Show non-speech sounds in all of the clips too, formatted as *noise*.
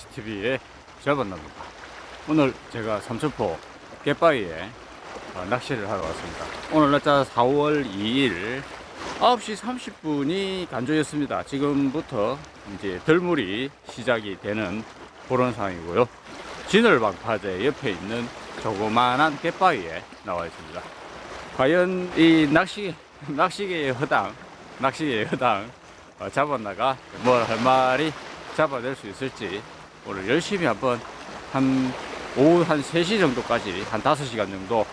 낚시TV의 잡았나입니다. 오늘 제가 삼천포 갯바위에 어, 낚시를 하러 왔습니다. 오늘 날짜 4월 2일 9시 30분이 간조였습니다. 지금부터 이제 덜물이 시작이 되는 그런 상황이고요. 진월방파제 옆에 있는 조그만한 갯바위에 나와 있습니다. 과연 이 낚시, 낚시계의 허당, 낚시계의 허당 어, 잡았나가 뭘 할 말이 잡아낼 수 있을지 오늘 열심히 한번 한 오후 한 3시 정도까지 한 5시간 정도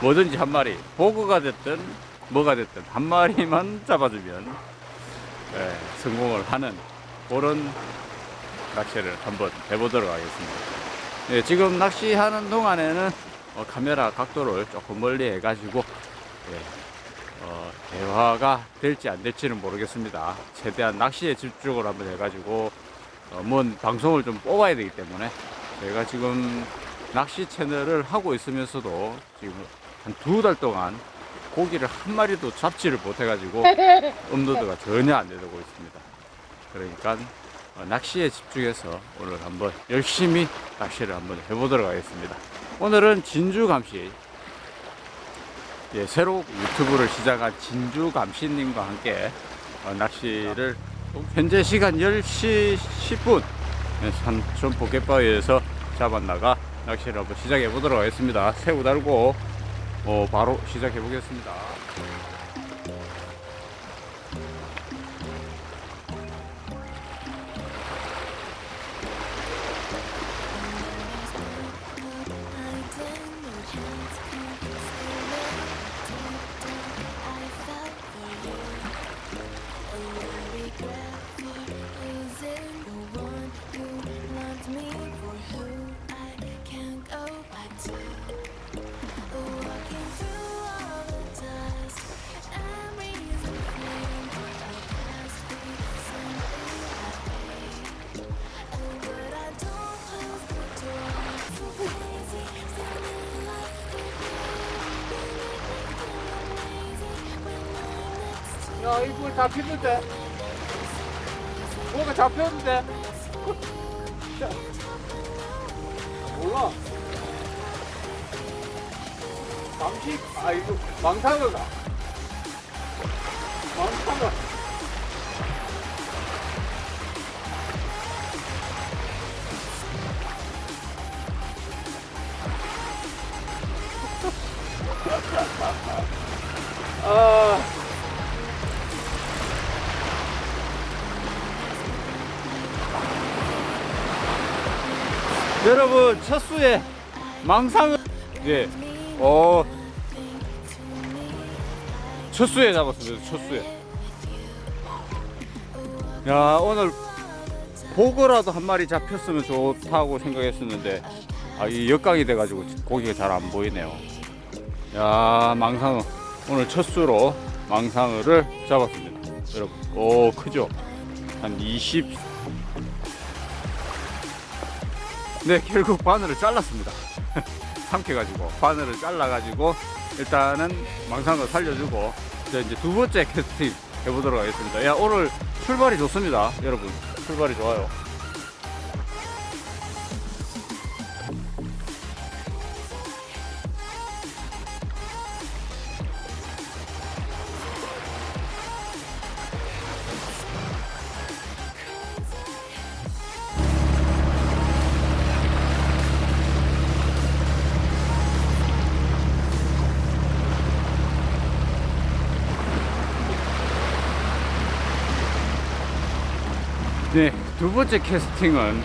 뭐든지 한 마리 보고가 됐든 뭐가 됐든 한 마리만 *laughs* 잡아주면 예, 성공을 하는 그런 낚시를 한번 해보도록 하겠습니다. 예, 지금 낚시하는 동안에는 어, 카메라 각도를 조금 멀리 해가지고 예, 어, 대화가 될지 안 될지는 모르겠습니다. 최대한 낚시에 집중을 한번 해가지고 어, 뭔 방송을 좀 뽑아야 되기 때문에 제가 지금 낚시 채널을 하고 있으면서도 지금 한 두 달 동안 고기를 한 마리도 잡지를 못해가지고 *laughs* 업로드가 전혀 안 되고 있습니다. 그러니까 어, 낚시에 집중해서 오늘 한번 열심히 낚시를 한번 해보도록 하겠습니다. 오늘은 진주 감시 예, 새로 유튜브를 시작한 진주 감시님과 함께 어, 낚시를 현재 시간 10시 10분 산촌 포켓바위에서 잡았나가 낚시를 한번 시작해 보도록 하겠습니다. 새우 달고 어, 바로 시작해 보겠습니다. 야, 이거 잡히는데? 뭐가 잡혔는데? 몰라. 망치, 아, 이거 망상어가. 첫 수에 망상을 예, 어, 첫 수에 잡았습니다. 첫 수에. 야 오늘 보고라도 한 마리 잡혔으면 좋다고 생각했었는데 아, 이 역강이 돼 가지고 고기가 잘 안 보이네요. 야 망상어 오늘 첫 수로 망상어를 잡았습니다. 여러분, 오 크죠? 한 20. 네, 결국 바늘을 잘랐습니다. *laughs* 삼켜가지고 바늘을 잘라가지고 일단은 망상어 살려주고 저 이제 두 번째 *laughs* 캐스팅 해보도록 하겠습니다. 야 오늘 출발이 좋습니다, 여러분. 출발이 좋아요. 네, 두 번째 캐스팅은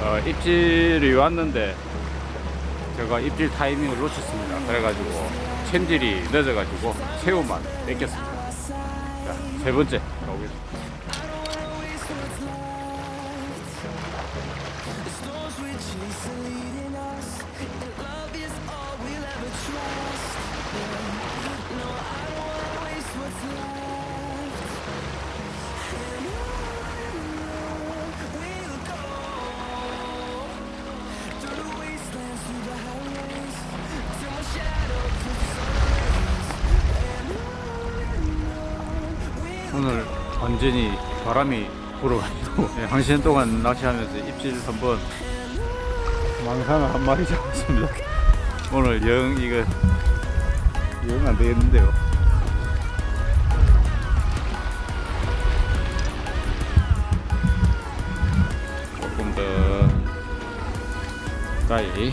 어, 입질이 왔는데 제가 입질 타이밍을 놓쳤습니다. 그래가지고 챔질이 늦어가지고 새우만 뺏겼습니다. 자, 세 번째 가보겠습니다. 완전히 바람이 불어가지고 네, 한 시간 동안 낚시하면서 입질 한번 망상을 한 마리 잡았습니다. 오늘 영 이거 영 안 되겠는데요. 조금 더 가까이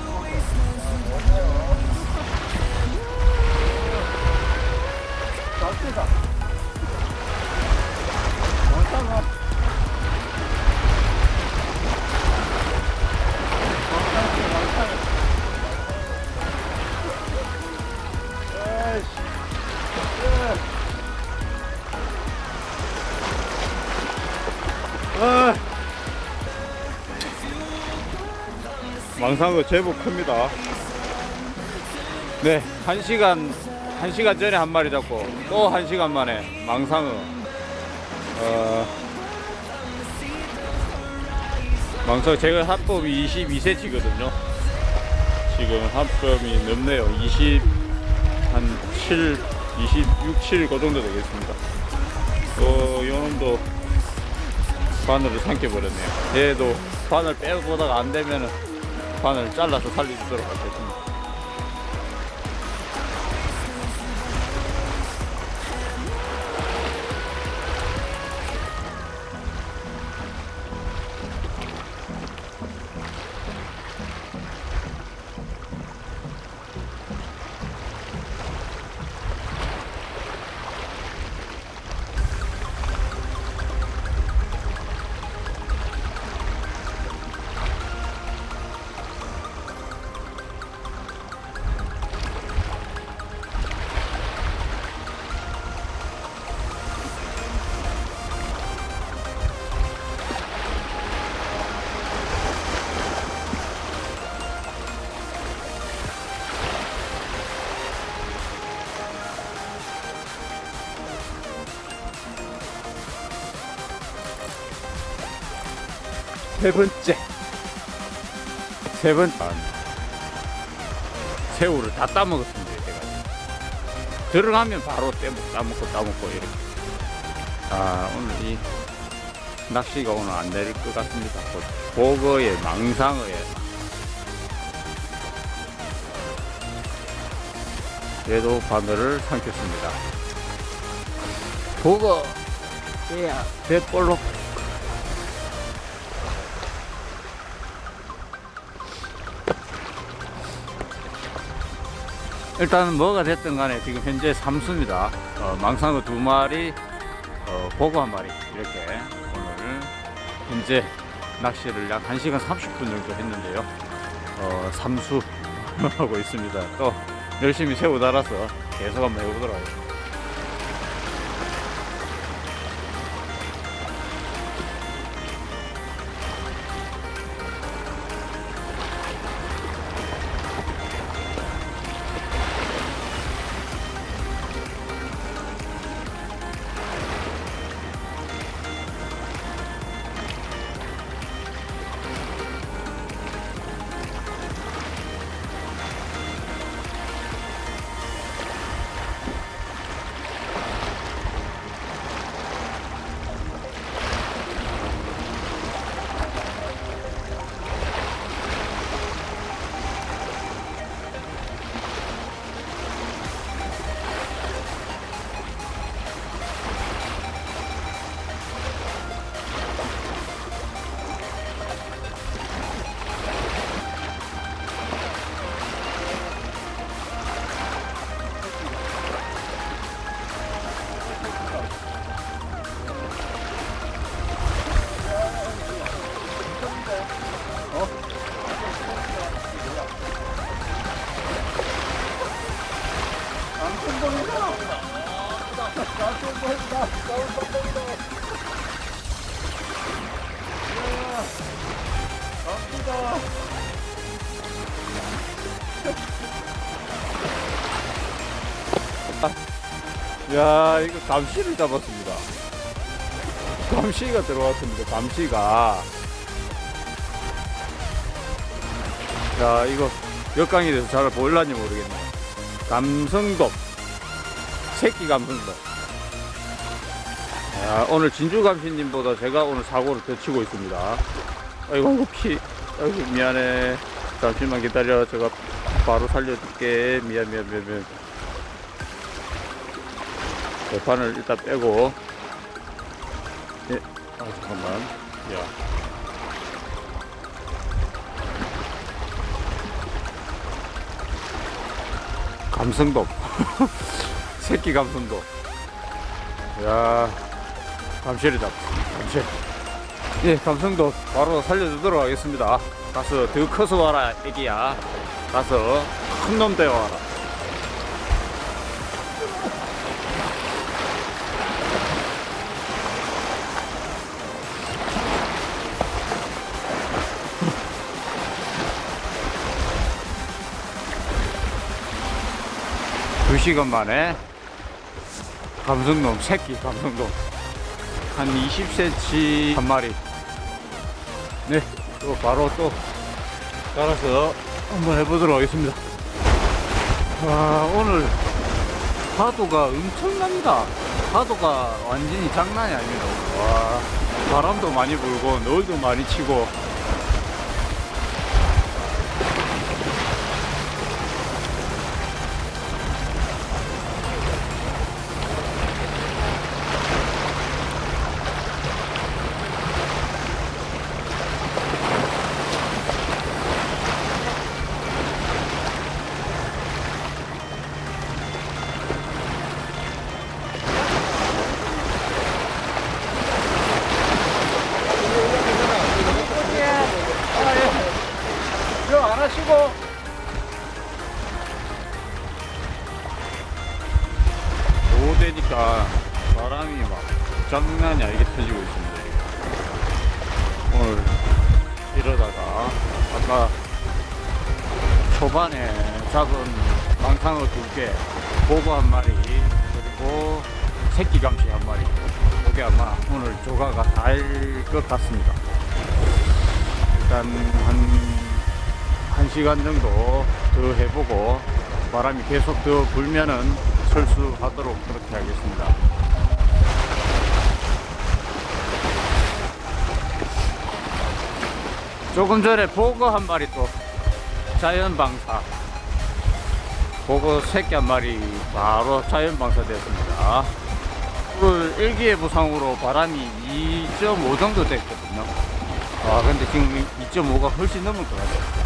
망상어 제법 큽니다. 네, 한 시간, 한 시간 전에 한 마리 잡고 또 한 시간 만에 망상어. 어, 망상어 제가 합법이 22cm거든요. 지금 합법이 넘네요. 20, 한 7, 26, 7, 그 정도 되겠습니다. 어, 요놈도 바늘을 삼켜버렸네요. 얘도 바늘 빼보다가 안 되면은 바늘 잘라서 살려주도록 하겠습니다. 세 번째. 세 번째. 새우를 다 따먹었습니다, 제가. 들어가면 바로 떼먹, 따먹고 따먹고 이렇게. 아, 오늘 이 낚시가 오늘 안될것 같습니다. 보거에 망상어에 얘도 바늘을 삼켰습니다. 보거, 얘야, 대볼로 일단은 뭐가 됐든 간에 지금 현재 삼수입니다. 어, 망상어 두 마리, 어, 보고 한 마리 이렇게 오늘 현재 낚시를 약 1시간 30분 정도 했는데요. 어, 삼수 하고 있습니다. 또 열심히 새우 달아서 계속 한번 해보도록 하겠습니다. 싸울 성공이다. 갑니다. 야, 이거 감시를 잡았습니다. 감시가 들어왔습니다. 감시가. 자, 이거 역강이 돼서 잘 보일란지 모르겠네요. 감성돔. 새끼 감성돔. 야, 오늘 진주 감시님보다 제가 오늘 사고를 더 치고 있습니다. 아이고, 피. 아이고, 미안해. 잠시만 기다려. 제가 바로 살려줄게. 미안, 미안, 미안, 미안. 대판을 일단 빼고. 예. 아, 잠깐만. 야. 감성돔. *laughs* 새끼 감성돔. 야, 잡습니다. 감시. 예, 감성돔 바로 살려주도록 하겠습니다. 가서 더 커서 와라, 애기야. 가서 큰 놈 되어와라. 두 시간 만에 감성돔 새끼 감성돔 한 20cm 한 마리. 네 또 바로 또 따라서 한번 해보도록 하겠습니다. 와 오늘 파도가 엄청납니다. 파도가 완전히 장난이 아닙니다. 와 바람도 많이 불고 노을도 많이 치고 이러다가 아까 초반에 잡은 망상어 두개 보고 한 마리 그리고 새끼 감시 한 마리 그게 아마 오늘 조가가 달것 같습니다 일단 한, 한 시간 정도 더 해보고 바람이 계속 더 불면은 철수하도록 그렇게 하겠습니다. 조금 전에 보고 한 마리 또 자연 방사. 보고 새끼 한 마리 바로 자연 방사 되었습니다. 오늘 일기예 보상으로 바람이 2.5 정도 됐거든요. 아 근데 지금 2.5가 훨씬 넘을 것 같아요.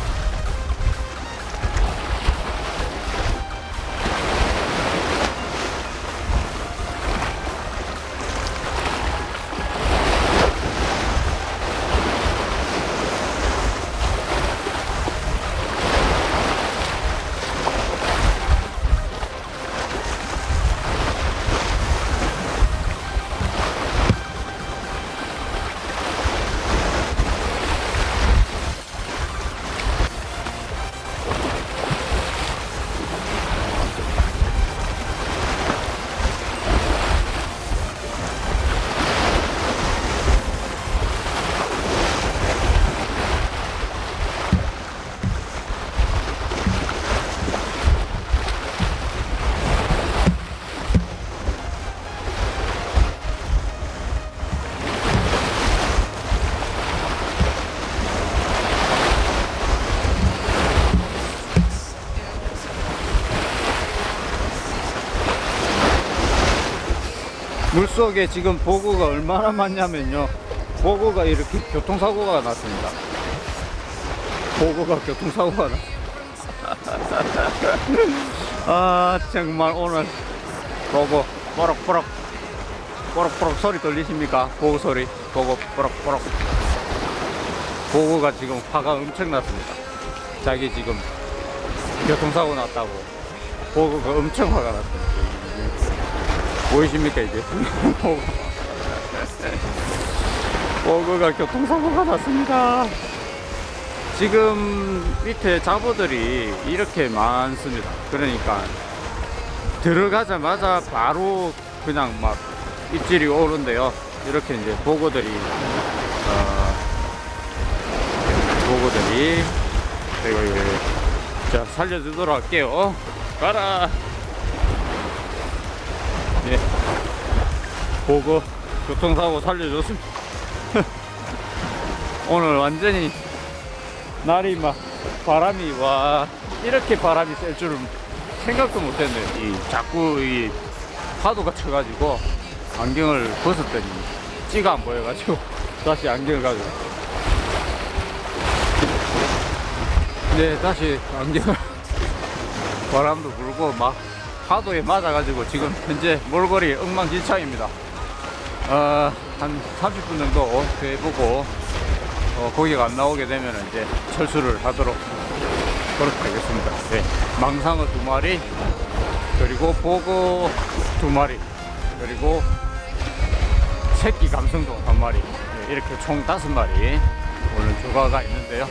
물속에 지금 보고가 얼마나 많냐면요. 보고가 이렇게 교통사고가 났습니다. 보고가 교통사고가 났. *laughs* 아 정말 오늘 보고 뽀록뽀록 뽀록뽀록 소리 들리십니까? 보고 소리 보고 뽀록뽀록 보고가 지금 화가 엄청 났습니다. 자기 지금 교통사고 났다고 보고가 엄청 화가 났습니다. 보이십니까 이게? 보고가 교통사고가 났습니다. 지금 밑에 잡어들이 이렇게 많습니다. 그러니까 들어가자마자 바로 그냥 막 입질이 오는데요. 이렇게 이제 보고들이 어, 보고들이 이거. 자 살려주도록 할게요. 어, 가라 보고 교통사고 살려줬습니다 *laughs* 오늘 완전히 날이 막 바람이 와. 이렇게 바람이 셀 줄은 생각도 못했네요. 이 자꾸 이 파도가 쳐가지고 안경을 벗었더니 찌가 안 보여가지고 *laughs* 다시 안경을 가지고. 네 다시 안경을 *laughs* 바람도 불고 막 파도에 맞아가지고 지금 현재 몰골이 엉망진창입니다 어, 한 30분 정도 더 해보고 어, 고기가 안 나오게 되면 이제 철수를 하도록 그렇게 하겠습니다. 네, 망상어 두 마리 그리고 보고 두 마리 그리고 새끼 감성동 한 마리 네, 이렇게 총 다섯 마리 오늘 조가가 있는데요